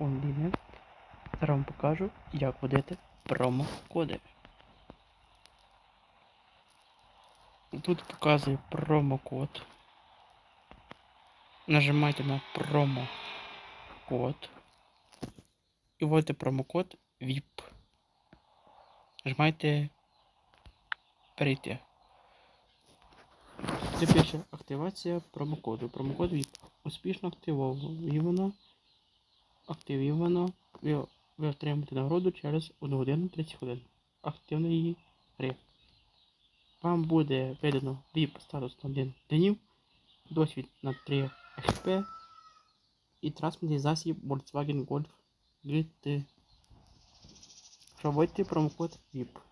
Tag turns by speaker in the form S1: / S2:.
S1: онлайн. Зараз вам покажу, як вводити промокоди. Тут показує промокод. Нажимайте на промокод. І вводите промокод VIP. Нажимайте перейти. Це пише активація промокоду. Промокод VIP. Успішно активовано. Активовано. Ви, ви отримаєте нагороду через 1 годину 30 хвилин. Активної гри. Вам буде видано VIP статус на 1 днів, досвід на 3 HP і транспортний засіб Volkswagen Golf GT. Проводьте промокод VIP.